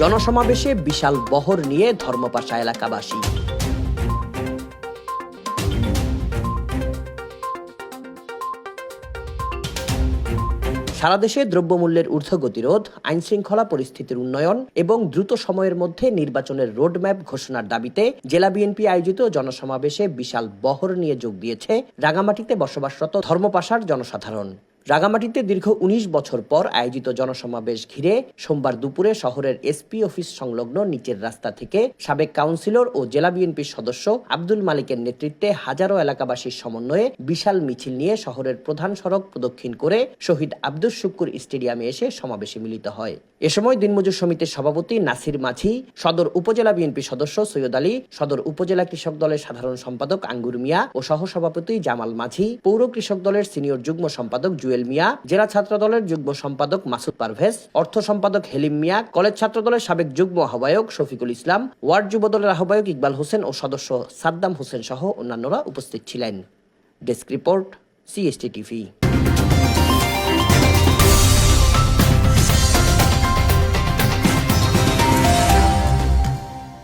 জনসমাবেশে বিশাল বহর নিয়ে ধর্মপাশা এলাকাবাসী। সারা দেশে দ্রব্যমূল্যের ঊর্ধ্বগতিরোধ, আইনশৃঙ্খলা পরিস্থিতির উন্নয়ন এবং দ্রুত সময়ের মধ্যে নির্বাচনের রোডম্যাপ ঘোষণার দাবিতে জেলা বিএনপি আয়োজিত জনসমাবেশে বিশাল বহর নিয়ে যোগ দিয়েছে রাঙামাটিতে বসবাসরত ধর্মপাশার জনসাধারণ। রাঙামাটিতে দীর্ঘ ১৯ বছর পর আয়োজিত জনসমাবেশ ঘিরে সোমবার দুপুরে শহরের এসপি অফিস সংলগ্ন নিচের রাস্তা থেকে সাবেক কাউন্সিলর ও জেলা বিএনপির সদস্য আব্দুল মালিকের নেতৃত্বে হাজারো এলাকাবাসীর সমন্বয়ে বিশাল মিছিল নিয়ে শহরের প্রধান সড়ক প্রদক্ষিণ করে শহীদ আব্দুল শুক্কুর স্টেডিয়ামে এসে সমাবেশে মিলিত হয়। এ সময় দিনমজুর সমিতির সভাপতি নাসির মাঝি, সদর উপজেলা বিএনপি সদস্য সৈয়দ আলী, সদর উপজেলা কৃষক দলের সাধারণ সম্পাদক আঙ্গুর মিয়া ও সহসভাপতি জামাল মাঝি, পৌর কৃষক দলের সিনিয়র যুগ্ম সম্পাদক জুয়েল মিয়া, জেলা ছাত্র দলের যুগ্ম সম্পাদক মাসুদ পারভেজ, অর্থ সম্পাদক হেলিম মিয়া, কলেজ ছাত্র দলের সাবেক যুগ্ম আহ্বায়ক শফিকুল ইসলাম, ওয়ার্ড যুব দলের আহ্বায়ক ইকবাল হোসেন ও সদস্য সাদ্দাম হোসেন সহ অন্যান্যরা উপস্থিত ছিলেন। Desk report, CST TV.